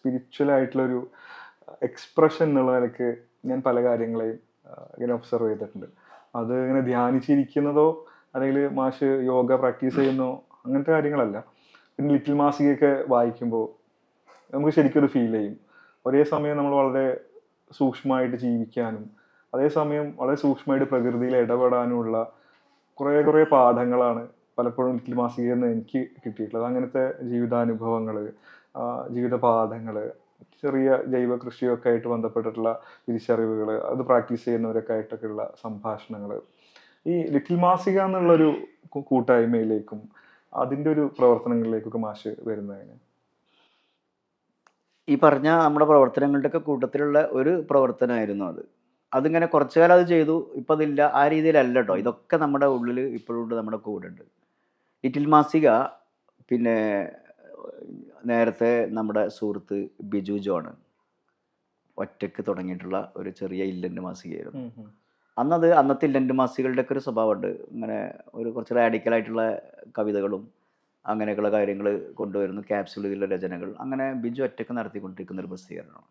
Spiritual ആയിട്ടുള്ള ഒരു expression എന്നുള്ള നിലയ്ക്ക് ഞാൻ പല കാര്യങ്ങളെയും ഇങ്ങനെ ഒബ്സർവ് ചെയ്തിട്ടുണ്ട്. അത് ഇങ്ങനെ ധ്യാനിച്ചിരിക്കുന്നതോ അല്ലെങ്കിൽ മാഷ് യോഗ പ്രാക്ടീസ് ചെയ്യുന്നോ അങ്ങനത്തെ കാര്യങ്ങളല്ല. പിന്നെ ലിറ്റിൽ മാസികയൊക്കെ വായിക്കുമ്പോൾ നമുക്ക് ശരിക്കും ഒരു ഫീൽ ചെയ്യും. ഒരേ സമയം നമ്മൾ വളരെ സൂക്ഷ്മമായിട്ട് ജീവിക്കാനും അതേസമയം വളരെ സൂക്ഷ്മമായിട്ട് പ്രകൃതിയിൽ ഇടപെടാനുമുള്ള കുറേ കുറേ പാഠങ്ങളാണ് പലപ്പോഴും ലിറ്റിൽ മാസികയിൽ നിന്ന് എനിക്ക് കിട്ടിയിട്ടുള്ളത്. അങ്ങനത്തെ ജീവിതാനുഭവങ്ങൾ ജീവിത പാഠങ്ങൾ ചെറിയ ജൈവ കൃഷിയൊക്കെ ആയിട്ട് ബന്ധപ്പെട്ടിട്ടുള്ള തിരിച്ചറിവുകൾ അത് പ്രാക്ടീസ് ചെയ്യുന്നവരൊക്കെ ആയിട്ടൊക്കെ ഉള്ള സംഭാഷണങ്ങൾ ഈ ലിറ്റിൽ മാസിക എന്നുള്ളൊരു കൂട്ടായ്മയിലേക്കും അതിന്റെ ഒരു പ്രവർത്തനങ്ങളിലേക്കൊക്കെ മാഷ് വരുന്നതിന് ഈ പറഞ്ഞ നമ്മുടെ പ്രവർത്തനങ്ങളുടെയൊക്കെ കൂട്ടത്തിലുള്ള ഒരു പ്രവർത്തനമായിരുന്നു അത്. അതിങ്ങനെ കുറച്ചു കാലം അത് ചെയ്തു. ഇപ്പം അതില്ല ആ രീതിയിലല്ല കേട്ടോ ഇതൊക്കെ നമ്മുടെ ഉള്ളിൽ ഇപ്പോഴുണ്ട് നമ്മുടെ കൂടെ ഉണ്ട് ലിറ്റിൽ മാസിക പിന്നെ നേരത്തെ നമ്മുടെ സുഹൃത്ത് ബിജു ജോണ് ഒറ്റയ്ക്ക് തുടങ്ങിയിട്ടുള്ള ഒരു ചെറിയ ഇല്ലന്റ് മാസികയായിരുന്നു. അന്നത് അന്നത്തെ ഇല്ലന്റ് മാസികളുടെയൊക്കെ ഒരു സ്വഭാവമുണ്ട്. ഇങ്ങനെ ഒരു കുറച്ച് റാഡിക്കലായിട്ടുള്ള കവിതകളും അങ്ങനെയൊക്കെയുള്ള കാര്യങ്ങൾ കൊണ്ടുവരുന്നു ക്യാപ്സ്യൂൾ രചനകൾ അങ്ങനെ ബിജു ഒറ്റയ്ക്ക് നടത്തിക്കൊണ്ടിരിക്കുന്ന ഒരു പ്രസിദ്ധീകരണമാണ്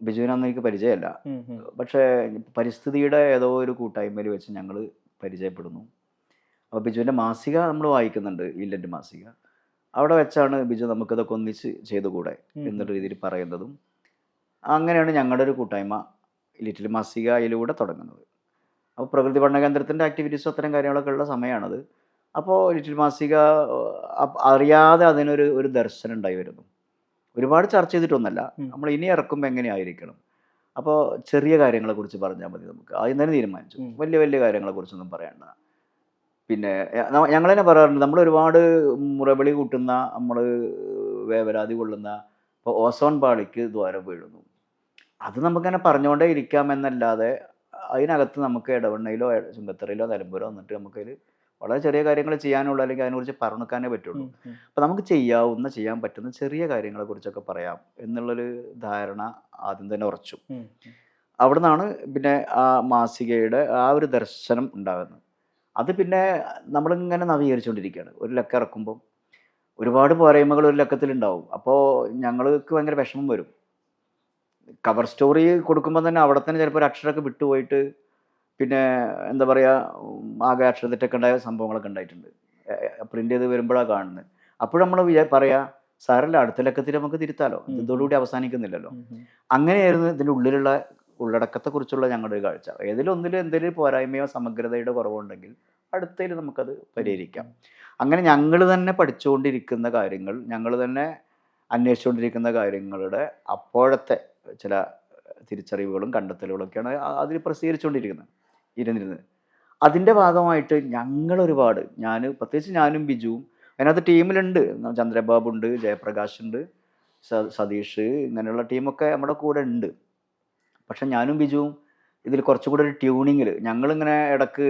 ബിജുവിനെ അന്ന് എനിക്ക് പരിചയമല്ല. പക്ഷേ പരിസ്ഥിതിയുടെ ഏതോ ഒരു കൂട്ടായ്മയിൽ വെച്ച് ഞങ്ങൾ പരിചയപ്പെടുന്നു. അപ്പോൾ ബിജുവിന്റെ മാസിക നമ്മൾ വായിക്കുന്നുണ്ട് ഇല്ലന്റ് മാസിക. അവിടെ വെച്ചാണ് ബിജു നമുക്കിതൊക്കെ ഒന്നിച്ച് ചെയ്തുകൂടെ എന്നുള്ള രീതിയിൽ പറയുന്നതും. അങ്ങനെയാണ് ഞങ്ങളുടെ ഒരു കൂട്ടായ്മ ലിറ്റിൽ മാസികയിലൂടെ തുടങ്ങുന്നത്. അപ്പോൾ പ്രകൃതി പഠന കേന്ദ്രത്തിന്റെ ആക്ടിവിറ്റീസും അത്തരം കാര്യങ്ങളൊക്കെ ഉള്ള സമയമാണത്. അപ്പോൾ ലിറ്റിൽ മാസിക അറിയാതെ അതിനൊരു ഒരു ദർശനം ഉണ്ടായി വരുന്നു. ഒരുപാട് ചർച്ച ചെയ്തിട്ടൊന്നല്ല. നമ്മൾ ഇനി ഇറക്കുമ്പോൾ എങ്ങനെയായിരിക്കണം? അപ്പോൾ ചെറിയ കാര്യങ്ങളെക്കുറിച്ച് പറഞ്ഞാൽ മതി നമുക്ക്. ആദ്യം തന്നെ തീരുമാനിച്ചു. വലിയ വലിയ കാര്യങ്ങളെക്കുറിച്ചൊന്നും പറയണ്ട പിന്നെ ഞങ്ങൾ തന്നെ പറയാറുണ്ട് നമ്മൾ ഒരുപാട് മുറവിളി കൂട്ടുന്ന നമ്മൾ വേവലാതി കൊള്ളുന്ന ഇപ്പോൾ ഓസോൺ പാളിക്ക് ദ്വാരം വീഴുന്നു. അത് നമുക്കങ്ങനെ പറഞ്ഞുകൊണ്ടേ ഇരിക്കാം എന്നല്ലാതെ അതിനകത്ത് നമുക്ക് ഇടവണ്ണയിലോ ചുങ്കത്തറയിലോ നിലമ്പൂരോ വന്നിട്ട് നമുക്കതിൽ വളരെ ചെറിയ കാര്യങ്ങൾ ചെയ്യാനുള്ള അല്ലെങ്കിൽ അതിനെക്കുറിച്ച് പറഞ്ഞുക്കാനേ പറ്റുള്ളൂ. അപ്പോൾ നമുക്ക് ചെയ്യാവുന്ന ചെയ്യാൻ പറ്റുന്ന ചെറിയ കാര്യങ്ങളെക്കുറിച്ചൊക്കെ പറയാം എന്നുള്ളൊരു ധാരണ ആദ്യം തന്നെ ഉറച്ചു. അവിടെ നിന്നാണ് പിന്നെ ആ മാസികയുടെ ആ ഒരു ദർശനം ഉണ്ടാകുന്നത്. അത് പിന്നെ നമ്മളിങ്ങനെ നവീകരിച്ചുകൊണ്ടിരിക്കുകയാണ് ഒരു ലക്ക ഇറക്കുമ്പം ഒരുപാട് പോരായ്മകൾ ഒരു ലക്കത്തിലുണ്ടാവും. അപ്പോൾ ഞങ്ങൾക്ക് ഭയങ്കര വിഷമം വരും. കവർ സ്റ്റോറി കൊടുക്കുമ്പോൾ തന്നെ അവിടെ തന്നെ ചിലപ്പോൾ ഒരു അക്ഷരമൊക്കെ വിട്ടുപോയിട്ട് പിന്നെ എന്താ പറയുക ആകെ അക്ഷരത്തിട്ടൊക്കെ ഉണ്ടായ സംഭവങ്ങളൊക്കെ ഉണ്ടായിട്ടുണ്ട്. പ്രിന്റ് ചെയ്ത് വരുമ്പോഴാണ് കാണുന്നത്. അപ്പോഴും നമ്മൾ വിചാ പറയാ സാറല്ല അടുത്ത ലക്കത്തിൽ നമുക്ക് തിരുത്താലോ. ഇതോടുകൂടി അവസാനിക്കുന്നില്ലല്ലോ. അങ്ങനെയായിരുന്നു ഇതിന്റെ ഉള്ളിലുള്ള ഉള്ളടക്കത്തെക്കുറിച്ചുള്ള ഞങ്ങളുടെ ഒരു കാഴ്ച. ഏതിലൊന്നിലും എന്തെങ്കിലും പോരായ്മയോ സമഗ്രതയുടെ കുറവുണ്ടെങ്കിൽ അടുത്തതിൽ നമുക്കത് പരിഹരിക്കാം. അങ്ങനെ ഞങ്ങൾ തന്നെ പഠിച്ചുകൊണ്ടിരിക്കുന്ന കാര്യങ്ങൾ ഞങ്ങൾ തന്നെ അന്വേഷിച്ചുകൊണ്ടിരിക്കുന്ന കാര്യങ്ങളുടെ അപ്പോഴത്തെ ചില തിരിച്ചറിവുകളും കണ്ടെത്തലുകളൊക്കെയാണ് അതിൽ പ്രസിദ്ധീകരിച്ചുകൊണ്ടിരിക്കുന്നത്. ഇരുന്നിരുന്നത്. അതിന്റെ ഭാഗമായിട്ട് ഞങ്ങൾ ഒരുപാട് ഞാൻ പ്രത്യേകിച്ച് ഞാനും ബിജുവും അതിനകത്ത് ടീമിലുണ്ട്. ചന്ദ്രബാബുണ്ട് ജയപ്രകാശ് ഉണ്ട് സതീഷ് ഇങ്ങനെയുള്ള ടീമൊക്കെ നമ്മുടെ കൂടെ ഉണ്ട്. പക്ഷെ ഞാനും ബിജുവും ഇതിൽ കുറച്ചുകൂടെ ഒരു ട്യൂണിങ്ങിൽ ഞങ്ങളിങ്ങനെ ഇടയ്ക്ക്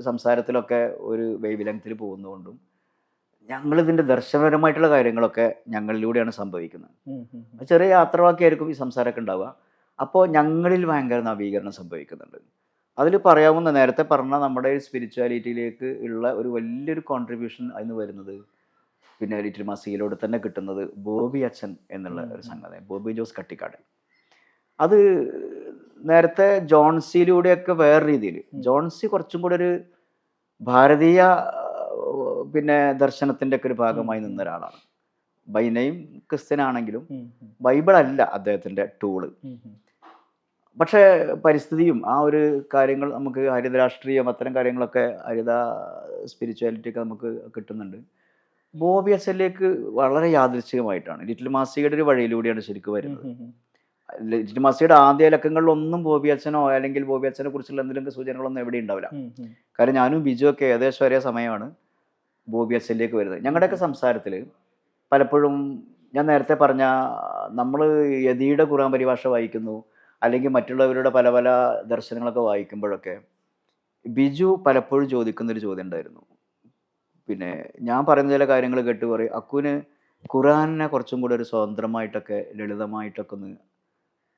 സംസാരത്തിലൊക്കെ ഒരു വേവ് ലെങ്ത്തിൽ പോകുന്നതുകൊണ്ടും ഞങ്ങളിതിന്റെ ദർശനപരമായിട്ടുള്ള കാര്യങ്ങളൊക്കെ ഞങ്ങളിലൂടെയാണ് സംഭവിക്കുന്നത്. ചെറിയ യാത്രവാക്കിയായിരിക്കും ഈ സംസാരമൊക്കെ ഉണ്ടാവുക. അപ്പോൾ ഞങ്ങളിൽ ഭയങ്കര നവീകരണം സംഭവിക്കുന്നുണ്ട്. അതിൽ പറയാവുന്ന നേരത്തെ പറഞ്ഞ നമ്മുടെ സ്പിരിച്വാലിറ്റിയിലേക്ക് ഉള്ള ഒരു വലിയൊരു കോൺട്രിബ്യൂഷൻ അതിന് വരുന്നത് പിന്നെ ലിറ്റിൽ മാസിയിലൂടെ തന്നെ കിട്ടുന്നത് ബോബി അച്ഛൻ എന്നുള്ള ഒരു സംഗതി ബോബി ജോസ് കട്ടിക്കാട്. അത് നേരത്തെ ജോൺസിയിലൂടെയൊക്കെ വേറെ രീതിയിൽ. ജോൺസി കുറച്ചും കൂടെ ഒരു ഭാരതീയ പിന്നെ ദർശനത്തിന്റെ ഒക്കെ ഒരു ഭാഗമായി നിന്ന ഒരാളാണ്. ബൈനയും ക്രിസ്ത്യനാണെങ്കിലും ബൈബിൾ അല്ല അദ്ദേഹത്തിന്റെ ടൂൾ. പക്ഷേ പരിസ്ഥിതിയും ആ ഒരു കാര്യങ്ങൾ നമുക്ക് ഹരിത രാഷ്ട്രീയം അത്തരം കാര്യങ്ങളൊക്കെ ഹരിത സ്പിരിച്വാലിറ്റി ഒക്കെ നമുക്ക് കിട്ടുന്നുണ്ട്. ബോബി അച്ഛനിലേക്ക് വളരെ യാദൃശ്ചികമായിട്ടാണ്. ലിറ്റിൽ മാസികയുടെ ഒരു വഴിയിലൂടെയാണ് ശരിക്കും വരുന്നത്. ലിറ്റിൽ മാസികയുടെ ആദ്യ ഇലക്കങ്ങളിലൊന്നും ബോബി അച്ഛനോ അല്ലെങ്കിൽ ബോബി അച്ഛനെ കുറിച്ചുള്ള എന്തെങ്കിലും സൂചനകളൊന്നും എവിടെ ഉണ്ടാവില്ല. കാരണം ഞാനും ബിജു ഒക്കെ ഏകദേശം ഒരേ സമയമാണ് ബോബി അച്ഛനിലേക്ക് വരുന്നത്. ഞങ്ങളുടെയൊക്കെ സംസാരത്തിൽ പലപ്പോഴും ഞാൻ നേരത്തെ പറഞ്ഞ നമ്മൾ യതിയുടെ ഖുറാൻ പരിഭാഷ വായിക്കുന്നു അല്ലെങ്കിൽ മറ്റുള്ളവരുടെ പല പല ദർശനങ്ങളൊക്കെ വായിക്കുമ്പോഴൊക്കെ ബിജു പലപ്പോഴും ചോദിക്കുന്നൊരു ചോദ്യം ഉണ്ടായിരുന്നു. പിന്നെ ഞാൻ പറയുന്ന ചില കാര്യങ്ങൾ കേട്ട് പറയും അക്കുവിന് ഖുറാനെ കുറച്ചും കൂടെ ഒരു സ്വതന്ത്രമായിട്ടൊക്കെ ലളിതമായിട്ടൊക്കെ ഒന്ന്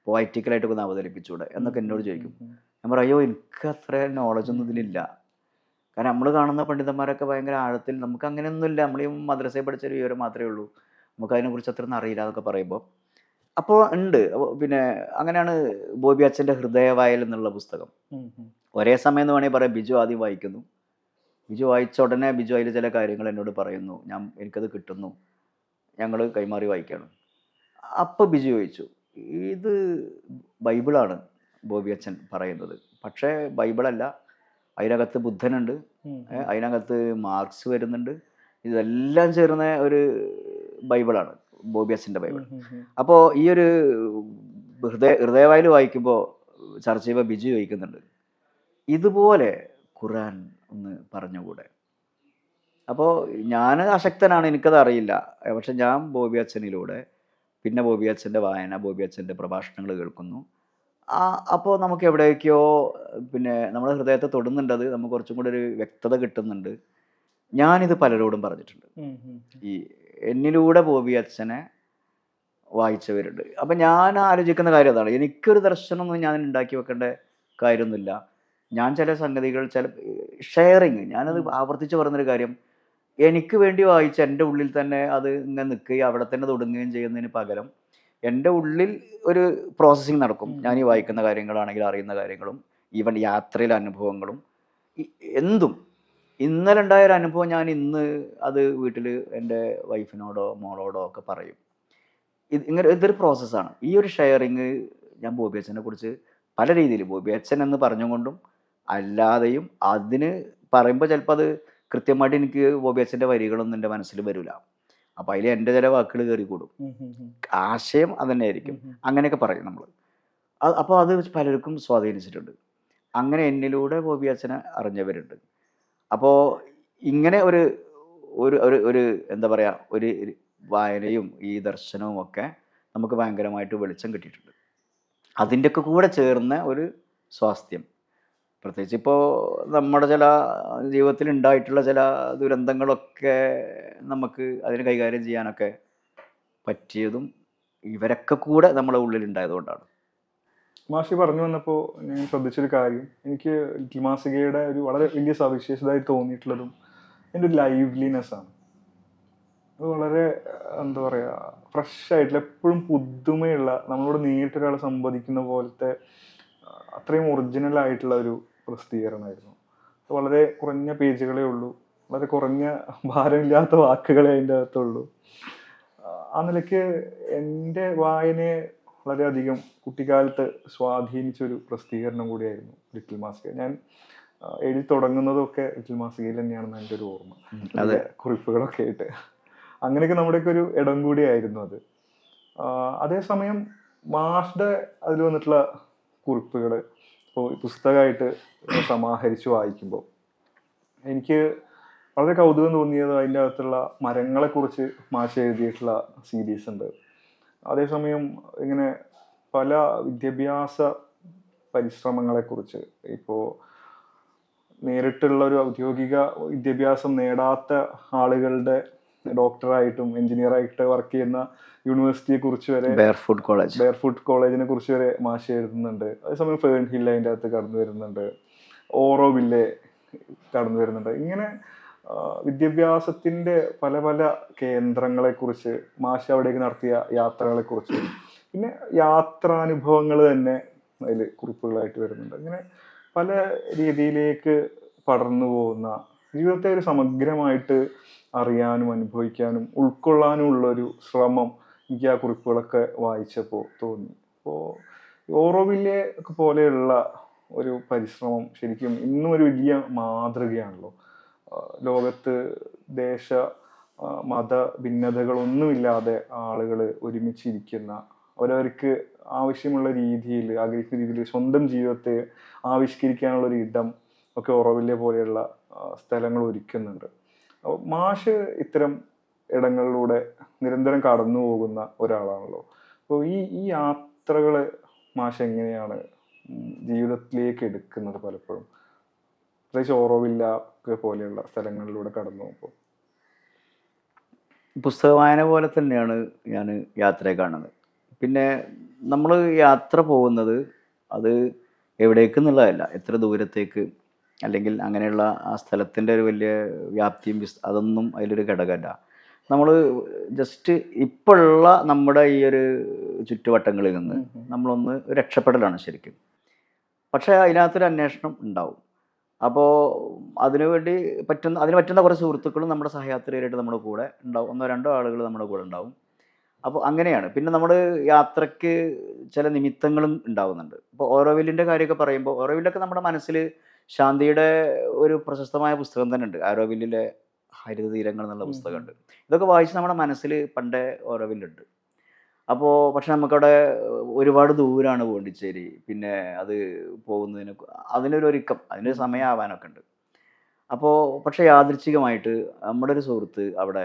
പോയറ്റിക്കലായിട്ടൊക്കെ ഒന്ന് അവതരിപ്പിച്ചൂടെ എന്നൊക്കെ എന്നോട് ചോദിക്കും. ഞാൻ പറയും അയ്യോ എനിക്ക് അത്ര നോളജ് ഒന്നും ഇതിലില്ല. കാരണം നമ്മൾ കാണുന്ന പണ്ഡിതന്മാരൊക്കെ ഭയങ്കര ആഴത്തിൽ നമുക്ക് അങ്ങനെയൊന്നുമില്ല നമ്മൾ ഈ മദ്രസയിൽ പഠിച്ച ഒരു വിവരം മാത്രമേ ഉള്ളൂ. നമുക്ക് അതിനെക്കുറിച്ച് അത്രയൊന്നും അറിയില്ല എന്നൊക്കെ പറയുമ്പോൾ അപ്പോൾ ഉണ്ട്. പിന്നെ അങ്ങനെയാണ് ബോബി അച്ഛന്റെ ഹൃദയവായൽ എന്നുള്ള പുസ്തകം. ഒരേ സമയം എന്ന് വേണമെങ്കിൽ പറയാം ബിജു ആദ്യം വായിക്കുന്നു. ബിജു വായിച്ച ഉടനെ ബിജു അതിൽ ചില കാര്യങ്ങൾ എന്നോട് പറയുന്നു. ഞാൻ എനിക്കത് കിട്ടുന്നു. ഞങ്ങൾ കൈമാറി വായിക്കുകയാണ്. അപ്പോൾ ബിജു ചോദിച്ചു ഇത് ബൈബിളാണ് ബോബി അച്ഛൻ പറയുന്നത്. പക്ഷേ ബൈബിളല്ല. അതിനകത്ത് ബുദ്ധനുണ്ട്. അതിനകത്ത് മാർക്സ് വരുന്നുണ്ട്. ഇതെല്ലാം ചേർന്ന ഒരു ബൈബിളാണ്. ബോബി അച്ഛന്റെ ബൈബിൾ. അപ്പോൾ ഈ ഒരു ഹൃദയ ഹൃദയവായിൽ വായിക്കുമ്പോൾ ചർച്ച ചെയ്യുമ്പോൾ ബിജു ചോദിക്കുന്നുണ്ട്. ഇതുപോലെ ഖുറാൻ ഒന്ന് പറഞ്ഞുകൂടെ? അപ്പോൾ ഞാൻ അശക്തനാണ് എനിക്കത് അറിയില്ല പക്ഷെ ഞാൻ ബോബി അച്ഛനിലൂടെ പിന്നെ ബോബി അച്ഛന്റെ വായന ബോബി അച്ഛന്റെ പ്രഭാഷണങ്ങൾ കേൾക്കുന്നു. ആ അപ്പോൾ നമുക്ക് എവിടേക്കോ പിന്നെ നമ്മുടെ ഹൃദയത്തെ തൊടുന്നുണ്ടത് നമുക്ക് കുറച്ചും കൂടി ഒരു വ്യക്തത കിട്ടുന്നുണ്ട്. ഞാനിത് പലരോടും പറഞ്ഞിട്ടുണ്ട്. ഈ എന്നിലൂടെ ബോബി അച്ഛനെ വായിച്ചവരുണ്ട്. അപ്പം ഞാൻ ആലോചിക്കുന്ന കാര്യം അതാണ്. എനിക്കൊരു ദർശനമൊന്നും ഞാൻ ഉണ്ടാക്കി വെക്കേണ്ട കാര്യമൊന്നുമില്ല. ഞാൻ ചില സംഗതികൾ ചില ഷെയറിങ് ഞാനത് ആവർത്തിച്ച് പറയുന്നൊരു കാര്യം എനിക്ക് വേണ്ടി വായിച്ച എന്റെ ഉള്ളിൽ തന്നെ അത് ഇങ്ങനെ നിൽക്കുകയും അവിടെ തന്നെ തുടങ്ങുകയും ചെയ്യുന്നതിന് പകരം എന്റെ ഉള്ളിൽ ഒരു പ്രോസസ്സിങ് നടക്കും. ഞാൻ ഈ വായിക്കുന്ന കാര്യങ്ങളാണെങ്കിൽ അറിയുന്ന കാര്യങ്ങളും ഈവൻ യാത്രയിലെ അനുഭവങ്ങളും എന്തും. ഇന്നലെ ഉണ്ടായ ഒരു അനുഭവം ഞാൻ ഇന്ന് അത് വീട്ടിൽ എന്റെ വൈഫിനോടോ മോളോടോ ഒക്കെ പറയും. ഇത് ഇങ്ങനെ ഇതൊരു പ്രോസസ്സാണ് ഈ ഒരു ഷെയറിങ് ഞാൻ ബോബി അച്ഛനെ കുറിച്ച് പല രീതിയിൽ ബോബി അച്ഛൻ എന്ന് പറഞ്ഞുകൊണ്ടും അല്ലാതെയും അതിന് പറയുമ്പോൾ ചിലപ്പോൾ അത് കൃത്യമായിട്ട് എനിക്ക് ബോബി അച്ഛന്റെ വരികളൊന്നും എന്റെ മനസ്സിൽ വരില്ല. അപ്പോൾ അതിൽ എന്റെ ചില വാക്കുകൾ കയറി കൂടും ഉം, ഉം, ഉം. ആശയം അതന്നെ ആയിരിക്കും. അങ്ങനെയൊക്കെ പറയും നമ്മൾ അപ്പോൾ അത് പലർക്കും സ്വാധീനിച്ചിട്ടുണ്ട്. അങ്ങനെ എന്നിലൂടെ ബോബി അച്ഛനെ അറിഞ്ഞവരുണ്ട്. അപ്പോൾ ഇങ്ങനെ ഒരു ഒരു ഒരു ഒരു എന്താ പറയുക ഒരു ഒരു വായനയും ഈ ദർശനവും ഒക്കെ നമുക്ക് ഭയങ്കരമായിട്ട് വെളിച്ചം കിട്ടിയിട്ടുണ്ട്. അതിന്റെയൊക്കെ കൂടെ ചേർന്ന ഒരു സ്വാസ്ഥ്യം. പ്രത്യേകിച്ച് ഇപ്പോൾ നമ്മുടെ ചില ജീവിതത്തിൽ ഉണ്ടായിട്ടുള്ള ചില ദുരന്തങ്ങളൊക്കെ നമുക്ക് അതിനെ കൈകാര്യം ചെയ്യാനൊക്കെ പറ്റിയതും ഇവരൊക്കെ കൂടെ നമ്മുടെ ഉള്ളിൽ ഉണ്ടായതുകൊണ്ടാണ്. മാഷി പറഞ്ഞു വന്നപ്പോൾ ഞാൻ ശ്രദ്ധിച്ചൊരു കാര്യം. എനിക്ക് ലിറ്റിൽ മാസികയുടെ ഒരു വളരെ വലിയ സവിശേഷതയായി തോന്നിയിട്ടുള്ളതും എന്റെ ഒരു ലൈവ്ലിനെസ് ആണ്. അത് വളരെ എന്താ പറയുക ഫ്രഷ് ആയിട്ടുള്ള എപ്പോഴും പുതുമയുള്ള നമ്മളോട് നേരിട്ട് സംവദിക്കുന്ന പോലത്തെ അത്രയും ഒറിജിനൽ ആയിട്ടുള്ള ഒരു പ്രസിദ്ധീകരണമായിരുന്നു. വളരെ കുറഞ്ഞ പേജുകളേ ഉള്ളൂ. വളരെ കുറഞ്ഞ ഭാരമില്ലാത്ത വാക്കുകളെ അതിന്റെ അകത്തുള്ളൂ. ആ നിലയ്ക്ക് എന്റെ വായനയെ വളരെയധികം കുട്ടിക്കാലത്ത് സ്വാധീനിച്ചൊരു പ്രസിദ്ധീകരണം കൂടിയായിരുന്നു ലിറ്റിൽ മാസിക. ഞാൻ എഴുതി തുടങ്ങുന്നതൊക്കെ ലിറ്റിൽ മാസികയിൽ തന്നെയാണെന്ന് എന്റെ ഒരു ഓർമ്മ. അതെ. കുറിപ്പുകളൊക്കെ ആയിട്ട്. അങ്ങനെയൊക്കെ നമ്മുടെയൊക്കെ ഒരു ഇടം കൂടിയായിരുന്നു അത്. അതേസമയം മാഷ്ടെ അതിൽ വന്നിട്ടുള്ള കുറിപ്പുകൾ ഇപ്പോൾ പുസ്തകമായിട്ട് സമാഹരിച്ച് വായിക്കുമ്പോൾ എനിക്ക് വളരെ കൗതുകം തോന്നിയത് അതിന്റെ അകത്തുള്ള മരങ്ങളെക്കുറിച്ച് മാഷ എഴുതിയിട്ടുള്ള സീരീസ് ഉണ്ട്. അതേസമയം ഇങ്ങനെ പല വിദ്യാഭ്യാസ പരിശ്രമങ്ങളെക്കുറിച്ച് ഇപ്പോൾ നേരിട്ടുള്ള ഒരു ഔദ്യോഗിക വിദ്യാഭ്യാസം നേടാത്ത ആളുകളുടെ ഡോക്ടറായിട്ടും എഞ്ചിനീയറായിട്ട് വർക്ക് ചെയ്യുന്ന യൂണിവേഴ്സിറ്റിയെ കുറിച്ച് വരെ ബെയർഫുഡ് കോളേജ് ബെയർഫുഡ് കോളേജിനെ കുറിച്ച് വരെ മാഷ് എഴുതുന്നുണ്ട്. അതേസമയം ഫേൺ ഹിൽ അതിന്റെ അകത്ത് കടന്നു വരുന്നുണ്ട്. ഓറോ വില്ലെ കടന്നു വരുന്നുണ്ട്. ഇങ്ങനെ വിദ്യാഭ്യാസത്തിന്റെ വിദ്യാഭ്യാസത്തിന്റെ പല പല കേന്ദ്രങ്ങളെക്കുറിച്ച് മാഷ് അവിടേക്ക് നടത്തിയ യാത്രകളെക്കുറിച്ച്. പിന്നെ യാത്രാനുഭവങ്ങൾ തന്നെ അതിൽ കുറിപ്പുകളായിട്ട് വരുന്നുണ്ട്. അങ്ങനെ പല രീതിയിലേക്ക് പടർന്നു പോകുന്ന ജീവിതത്തെ ഒരു സമഗ്രമായിട്ട് അറിയാനും അനുഭവിക്കാനും ഉൾക്കൊള്ളാനും ഉള്ളൊരു ശ്രമം എനിക്ക് ആ കുറിപ്പുകളൊക്കെ വായിച്ചപ്പോൾ തോന്നി. അപ്പോൾ ഒക്കെ പോലെയുള്ള ഒരു പരിശ്രമം ശരിക്കും ഇന്നും ഒരു വലിയ മാതൃകയാണല്ലോ. ലോകത്ത് ദേശ മത ഭിന്നതകളൊന്നുമില്ലാതെ ആളുകൾ ഒരുമിച്ചിരിക്കുന്ന അവരവർക്ക് ആവശ്യമുള്ള രീതിയിൽ ആഗ്രഹിക്കുന്ന രീതിയിൽ സ്വന്തം ജീവിതത്തെ ആവിഷ്കരിക്കാനുള്ള ഒരു ഇടം ഒക്കെ ഓറോവില്ലെ പോലെയുള്ള സ്ഥലങ്ങൾ ഒരുക്കുന്നുണ്ട്. അപ്പോൾ മാഷ് ഇത്തരം ഇടങ്ങളിലൂടെ നിരന്തരം കടന്നു പോകുന്ന ഒരാളാണല്ലോ. അപ്പോൾ ഈ ഈ യാത്രകൾ മാഷ് എങ്ങനെയാണ് ജീവിതത്തിലേക്ക് എടുക്കുന്നത് പലപ്പോഴും? പ്രത്യേകിച്ച് ഓറോവില്ല പോലെയുള്ള സ്ഥലങ്ങളിലൂടെ കടന്നു പോകുമ്പോൾ പുസ്തക വായന പോലെ തന്നെയാണ് ഞാൻ യാത്രയെ കാണുന്നത്. പിന്നെ നമ്മൾ യാത്ര പോകുന്നത് അത് എവിടേക്ക് എന്നുള്ളതല്ല എത്ര ദൂരത്തേക്ക് അല്ലെങ്കിൽ അങ്ങനെയുള്ള ആ സ്ഥലത്തിന്റെ ഒരു വലിയ വ്യാപ്തിയും വിസ് അതൊന്നും അതിലൊരു ഘടകമല്ല. നമ്മൾ ജസ്റ്റ് ഇപ്പോഴുള്ള നമ്മുടെ ഈ ഒരു ചുറ്റുവട്ടങ്ങളിൽ നിന്ന് നമ്മളൊന്ന് രക്ഷപ്പെടലാണ് ശരിക്കും. പക്ഷേ അതിനകത്തൊരു അന്വേഷണം ഉണ്ടാവും. അപ്പോൾ അതിനുവേണ്ടി പറ്റുന്ന അതിന് പറ്റുന്ന കുറേ സുഹൃത്തുക്കളും നമ്മുടെ സഹയാത്രികരായിട്ട് നമ്മുടെ കൂടെ ഉണ്ടാവും. ഒന്നോ രണ്ടോ ആളുകൾ നമ്മുടെ കൂടെ ഉണ്ടാവും. അപ്പോൾ അങ്ങനെയാണ്. പിന്നെ നമ്മൾ യാത്രയ്ക്ക് ചില നിമിത്തങ്ങളും ഉണ്ടാവുന്നുണ്ട്. ഇപ്പോൾ ഓരോവില്ലിന്റെ കാര്യമൊക്കെ പറയുമ്പോൾ ഓരോവില്ലൊക്കെ നമ്മുടെ മനസ്സിൽ ശാന്തിയുടെ ഒരു പ്രശസ്തമായ പുസ്തകം തന്നെ ഉണ്ട് ആരോവില്ലിലെ ഹരിത തീരങ്ങൾ എന്നുള്ള പുസ്തകമുണ്ട് ഇതൊക്കെ വായിച്ച് നമ്മുടെ മനസ്സിൽ പണ്ടേ ഓരോവില്ലുണ്ട് അപ്പോൾ പക്ഷെ നമുക്കവിടെ ഒരുപാട് ദൂരമാണ് പോണ്ടിച്ചേരി. പിന്നെ അത് പോകുന്നതിന് അതിനൊരു ഒരുക്കം അതിനൊരു സമയമാവാനൊക്കെ ഉണ്ട്. അപ്പോൾ പക്ഷേ യാദൃച്ഛികമായിട്ട് നമ്മുടെ ഒരു സുഹൃത്ത് അവിടെ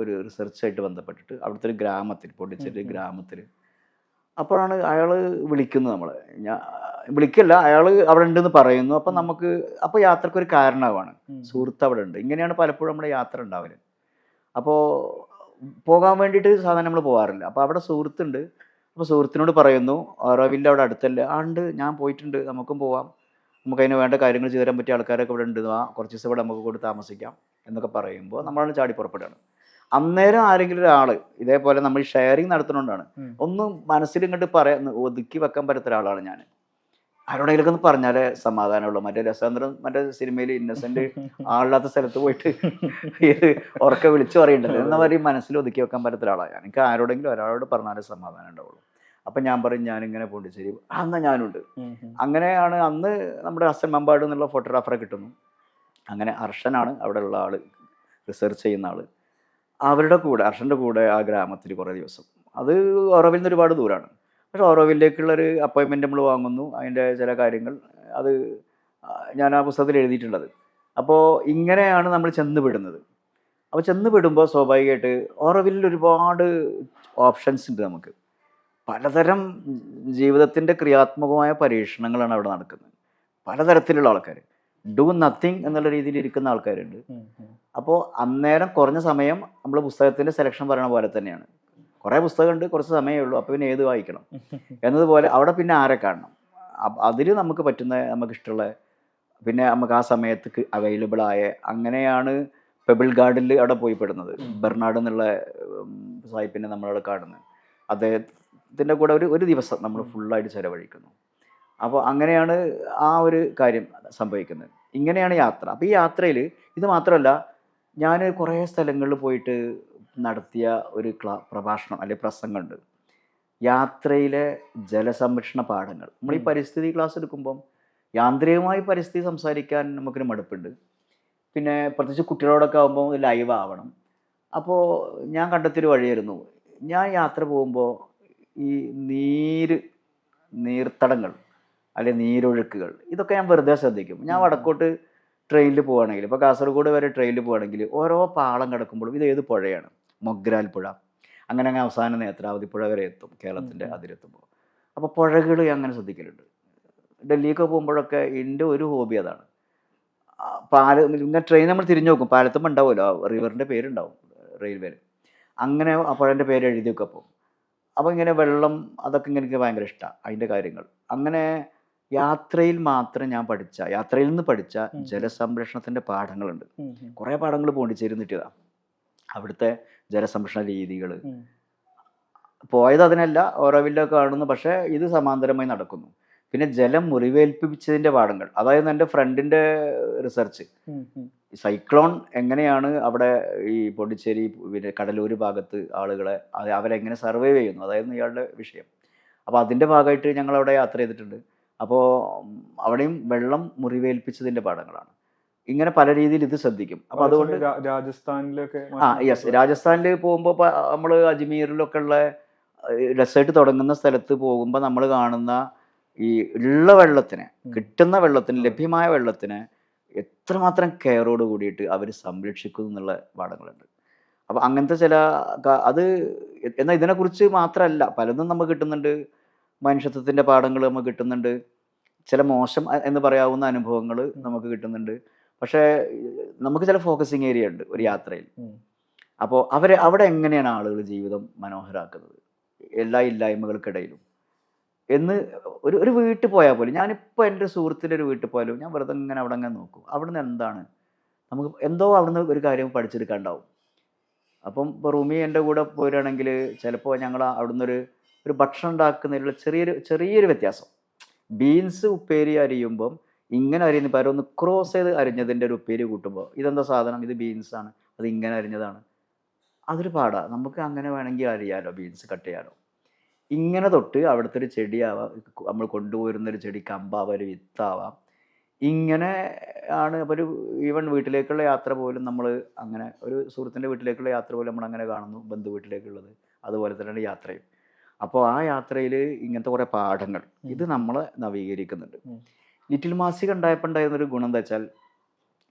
ഒരു റിസർച്ചായിട്ട് ബന്ധപ്പെട്ടിട്ട് അവിടുത്തെ ഒരു ഗ്രാമത്തിൽ പോണ്ടിച്ചേരി. ഗ്രാമത്തിൽ അപ്പോഴാണ് അയാൾ വിളിക്കുന്നത് നമ്മളെ. ഞാൻ വിളിക്കല്ല അയാൾ അവിടെ ഉണ്ടെന്ന് പറയുന്നു. അപ്പം നമുക്ക് അപ്പോൾ യാത്രക്കൊരു കാരണമാണ്. സുഹൃത്ത് അവിടെ ഉണ്ട്. ഇങ്ങനെയാണ് പലപ്പോഴും നമ്മുടെ യാത്ര ഉണ്ടാവൽ. അപ്പോൾ പോകാൻ വേണ്ടിയിട്ട് സാധാരണ നമ്മൾ പോകാറില്ല അപ്പോൾ അവിടെ സുഹൃത്തുണ്ട്. അപ്പോൾ സുഹൃത്തിനോട് പറയുന്നു ഓരോ വില്ല അവിടെ അടുത്തല്ല. ആ ഉണ്ട്. ഞാൻ പോയിട്ടുണ്ട്. നമുക്കും പോവാം. നമുക്ക് അതിന് വേണ്ട കാര്യങ്ങൾ ചെയ്തു തരാൻ പറ്റിയ ആൾക്കാരൊക്കെ ഇവിടെ ഉണ്ട്. ആ കുറച്ച് ദിവസം ഇവിടെ നമുക്ക് കൂടി താമസിക്കാം. എന്നൊക്കെ പറയുമ്പോൾ നമ്മളാണ് ചാടി പുറപ്പെടുകയാണ് അന്നേരം ആരെങ്കിലും ഒരാൾ ഇതേപോലെ നമ്മൾ ഷെയറിങ് നടത്തുന്നതുകൊണ്ടാണ് ഉം. ഒന്നും മനസ്സിൽ ഇങ്ങോട്ട് പറയാൻ ഒതുക്കി വെക്കാൻ പറ്റാത്ത ഒരാളാണ് ഞാൻ ആരോടെങ്കിലും ഒന്ന് പറഞ്ഞാലേ സമാധാനമുള്ളൂ. മറ്റേ രസാന്തരം മറ്റേ സിനിമയിൽ ഇന്നസെന്റ് ആളില്ലാത്ത സ്ഥലത്ത് പോയിട്ട് ഇത് ഉറക്കെ വിളിച്ചു പറയണ്ടല്ലോ. എന്ന പറയും മനസ്സിൽ ഒതുക്കി വെക്കാൻ പറ്റാത്ത ഒരാളാണ് എനിക്ക് ആരോടെങ്കിലും ഒരാളോട് പറഞ്ഞാലേ സമാധാനം ഉണ്ടാവുള്ളൂ. അപ്പൊ ഞാൻ പറയും ഞാൻ ഞാനിങ്ങനെ പോണ്ടിച്ചേരി. അന്ന് ഞാനുണ്ട്. അങ്ങനെയാണ് അന്ന് നമ്മുടെ അസൻ മമ്പാട് എന്നുള്ള ഫോട്ടോഗ്രാഫറെ കിട്ടുന്നു. അങ്ങനെ അർഷനാണ് അവിടെ ഉള്ള ആൾ റിസർച്ച് ചെയ്യുന്ന ആൾ അവരുടെ കൂടെ അർഷന്റെ കൂടെ ആ ഗ്രാമത്തിൽ കുറേ ദിവസം. അത് ഓറോവിൽ നിന്ന് ഒരുപാട് ദൂരമാണ് പക്ഷേ ഓറോവിലേക്കുള്ളൊരു അപ്പോയിൻമെന്റ് നമ്മൾ വാങ്ങുന്നു. അതിന്റെ ചില കാര്യങ്ങൾ. അത് ഞാൻ ആ പുസ്തകത്തിൽ എഴുതിയിട്ടുള്ളത്. അപ്പോൾ ഇങ്ങനെയാണ് നമ്മൾ ചെന്ന് പെടുന്നത് അപ്പോൾ ചെന്ന് പെടുമ്പോൾ സ്വാഭാവികമായിട്ട് ഓറോവില്ലിൽ ഒരുപാട് ഓപ്ഷൻസ് ഉണ്ട് നമുക്ക്. പലതരം ജീവിതത്തിന്റെ ക്രിയാത്മകമായ പരീക്ഷണങ്ങളാണ് അവിടെ നടക്കുന്നത്. പലതരത്തിലുള്ള ആൾക്കാർ ഡു നത്തിങ് എന്നുള്ള രീതിയിൽ ഇരിക്കുന്ന ആൾക്കാരുണ്ട്. അപ്പോൾ അന്നേരം കുറഞ്ഞ സമയം നമ്മൾ പുസ്തകത്തിന്റെ സെലക്ഷൻ പറയണ പോലെ തന്നെയാണ്. കുറേ പുസ്തകമുണ്ട് കുറച്ച് സമയമേ ഉള്ളൂ. അപ്പോൾ പിന്നെ ഏത് വായിക്കണം? എന്നതുപോലെ അവിടെ പിന്നെ ആരെ കാണണം? അതിൽ നമുക്ക് പറ്റുന്ന നമുക്ക് ഇഷ്ടമുള്ള പിന്നെ നമുക്ക് ആ സമയത്ത് അവൈലബിൾ ആയ അങ്ങനെയാണ് പെബിൾ ഗാർഡിൽ അവിടെ പോയി പെടുന്നത്. ബെർണാഡ് എന്നുള്ള സായിപ്പിനെ സാഹിബിനെ നമ്മളവിടെ കാണുന്നത്. അദ്ദേഹത്തിന്റെ കൂടെ ഒരു ഒരു ദിവസം നമ്മൾ. ഫുള്ളായിട്ട് ചിലവഴിക്കുന്നു. അപ്പോൾ അങ്ങനെയാണ് ആ ഒരു കാര്യം സംഭവിക്കുന്നത്. ഇങ്ങനെയാണ് യാത്ര. അപ്പോൾ ഈ യാത്രയിൽ ഇത് മാത്രമല്ല ഞാൻ കുറേ സ്ഥലങ്ങളിൽ പോയിട്ട് നടത്തിയ ഒരു ക്ലാ പ്രഭാഷണം അല്ലെങ്കിൽ പ്രസംഗമുണ്ട്. യാത്രയിലെ ജലസംരക്ഷണ പാഠങ്ങൾ. നമ്മൾ ഈ പരിസ്ഥിതി ക്ലാസ് എടുക്കുമ്പം യാന്ത്രികമായി പരിസ്ഥിതി സംസാരിക്കാൻ നമുക്കൊരു മടുപ്പുണ്ട്. പിന്നെ പ്രത്യേകിച്ച് കുട്ടികളോടൊക്കെ ആകുമ്പോൾ ലൈവ് ആവണം. അപ്പോൾ ഞാൻ കണ്ടെത്തിയൊരു വഴിയായിരുന്നു. ഞാൻ യാത്ര പോകുമ്പോൾ ഈ നീര് നീർത്തടങ്ങൾ അല്ലെങ്കിൽ നീരൊഴുക്കുകൾ ഇതൊക്കെ ഞാൻ വെറുതെ ശ്രദ്ധിക്കും. ഞാൻ. വടക്കോട്ട് ട്രെയിനിൽ പോവുകയാണെങ്കിൽ ഇപ്പോൾ കാസർഗോഡ് വരെ ട്രെയിനിൽ പോവുകയാണെങ്കിൽ ഓരോ പാളം കിടക്കുമ്പോഴും ഇത് ഏത് പുഴയാണ്? മൊഗ്രാൽ പുഴ. അങ്ങനെ അങ്ങ് അവസാന നേത്രാവതി പുഴ വരെ എത്തും കേരളത്തിന്റെ. അതിരെത്തുമ്പോൾ. അപ്പോൾ പുഴകൾ അങ്ങനെ ശ്രദ്ധിക്കലുണ്ട്. ഡൽഹിയൊക്കെ പോകുമ്പോഴൊക്കെ എന്റെ ഒരു ഹോബി അതാണ്. പാല ഇങ്ങനെ ട്രെയിൻ നമ്മൾ തിരിഞ്ഞു നോക്കും. പാലത്തുമ്പോൾ ഉണ്ടാവുമല്ലോ. റിവറിന്റെ പേരുണ്ടാവും റെയിൽവേ അങ്ങനെ ആ പുഴന്റെ പേര് എഴുതി പോകും അപ്പോൾ അപ്പോൾ ഇങ്ങനെ വെള്ളം അതൊക്കെ ഇങ്ങനെ എനിക്ക് ഭയങ്കര ഇഷ്ടമാണ് അതിന്റെ കാര്യങ്ങൾ. അങ്ങനെ യാത്രയിൽ മാത്രം ഞാൻ പഠിച്ച യാത്രയിൽ നിന്ന് പഠിച്ച ജലസംരക്ഷണത്തിന്റെ പാഠങ്ങളുണ്ട്. കുറേ പാഠങ്ങൾ പോണ്ടിച്ചേരി കിട്ടിയതാണ് അവിടുത്തെ ജലസംരക്ഷണ രീതികൾ പോയത് അതിനല്ല ഓരോ വില്ല കാണുന്നു പക്ഷേ ഇത് സമാന്തരമായി നടക്കുന്നു. പിന്നെ ജലം മുറിവേൽപ്പിച്ചതിന്റെ പാഠങ്ങൾ അതായത് എന്റെ ഫ്രണ്ടിന്റെ റിസർച്ച്. സൈക്ലോൺ എങ്ങനെയാണ് അവിടെ ഈ പോണ്ടിച്ചേരി പിന്നെ കടലൂർ ഭാഗത്ത് ആളുകളെ അവരെങ്ങനെ സർവൈവ് ചെയ്യുന്നു അതായിരുന്നു ഇയാളുടെ വിഷയം. അപ്പോൾ അതിന്റെ ഭാഗമായിട്ട് ഞങ്ങൾ അവിടെ യാത്ര ചെയ്തിട്ടുണ്ട്. അപ്പോൾ അവിടെയും വെള്ളം മുറിവേൽപ്പിച്ചതിന്റെ പാഠങ്ങളാണ്. ഇങ്ങനെ പല രീതിയിൽ ഇത് ശ്രദ്ധിക്കും. അപ്പോൾ അതുകൊണ്ട് രാജസ്ഥാനിലൊക്കെ ആ യെസ് രാജസ്ഥാനിൽ പോകുമ്പോൾ നമ്മൾ അജ്മീറിലൊക്കെ ഉള്ള ഡെസേർട്ട് തുടങ്ങുന്ന സ്ഥലത്ത് പോകുമ്പോൾ നമ്മൾ കാണുന്ന ഈ ഉള്ള വെള്ളത്തിന് കിട്ടുന്ന വെള്ളത്തിന് ലഭ്യമായ വെള്ളത്തിന് എത്രമാത്രം കെയറോട് കൂടിയിട്ട് അവർ സംരക്ഷിക്കുന്നു എന്നുള്ള പാഠങ്ങളുണ്ട്. അപ്പോൾ അങ്ങനത്തെ ചില അത് എന്നാൽ ഇതിനെക്കുറിച്ച് മാത്രമല്ല പലതും നമുക്ക് കിട്ടുന്നുണ്ട്. മനുഷ്യത്വത്തിന്റെ പാഠങ്ങൾ നമുക്ക് കിട്ടുന്നുണ്ട്. ചില മോശം എന്ന് പറയാവുന്ന അനുഭവങ്ങൾ നമുക്ക് കിട്ടുന്നുണ്ട്. പക്ഷേ നമുക്ക് ചില ഫോക്കസിങ് ഏരിയ ഉണ്ട് ഒരു യാത്രയിൽ. അപ്പോൾ അവരെ അവിടെ എങ്ങനെയാണ് ആളുകൾ ജീവിതം മനോഹരാക്കുന്നത്? എല്ലാ ഇല്ലായ്മകൾക്കിടയിലും. എന്ന് ഒരു ഒരു വീട്ടിൽ പോയാൽ പോലും ഞാനിപ്പോൾ എന്റെ സുഹൃത്തിന്റെ ഒരു വീട്ടിൽ പോയാലും ഞാൻ വെറുതെ ഇങ്ങനെ അവിടെ അങ്ങനെ നോക്കും. അവിടുന്ന് എന്താണ്? നമുക്ക് എന്തോ അവിടുന്ന് ഒരു കാര്യം പഠിച്ചെടുക്കാണ്ടാവും. അപ്പം ഇപ്പോൾ റൂമി എന്റെ കൂടെ പോരുകയാണെങ്കിൽ ചിലപ്പോൾ ഞങ്ങൾ അവിടുന്ന് ഒരു ഒരു ഭക്ഷണം ഉണ്ടാക്കുന്നതിലുള്ള ചെറിയൊരു ചെറിയൊരു വ്യത്യാസം. ബീൻസ് ഉപ്പേരി അരിയുമ്പം ഇങ്ങനെ അരിയുന്ന പകരം ഒന്ന് ക്രോസ് ചെയ്ത് അരിഞ്ഞതിന്റെ ഒരു ഉപ്പേരി കൂട്ടുമ്പോൾ ഇതെന്താ സാധനം? ഇത് ബീൻസാണ് അത് ഇങ്ങനെ അരിഞ്ഞതാണ്. അതൊരു പാടാണ് നമുക്ക് അങ്ങനെ വേണമെങ്കിൽ അരിയാലോ ബീൻസ് കട്ട് ചെയ്യാലോ. ഇങ്ങനെ തൊട്ട് അവിടുത്തെ ഒരു ചെടിയാവാം. നമ്മൾ കൊണ്ടുപോയിരുന്നൊരു ചെടി കമ്പാവാം ഒരു വിത്താവാം. ഇങ്ങനെ ആണ്. അപ്പോൾ ഒരു ഈവൻ വീട്ടിലേക്കുള്ള യാത്ര പോലും നമ്മൾ അങ്ങനെ ഒരു സുഹൃത്തിന്റെ വീട്ടിലേക്കുള്ള യാത്ര പോലും നമ്മൾ അങ്ങനെ കാണുന്നു. ബന്ധു വീട്ടിലേക്കുള്ളത്. അതുപോലെ തന്നെയാണ് യാത്രയും. അപ്പോൾ ആ യാത്രയിൽ ഇങ്ങനത്തെ കുറേ പാഠങ്ങൾ ഇത് നമ്മളെ നവീകരിക്കുന്നുണ്ട്. ലിറ്റിൽ മാസിക ഉണ്ടായപ്പോൾ ഉണ്ടായിരുന്നൊരു ഗുണം എന്താ വെച്ചാൽ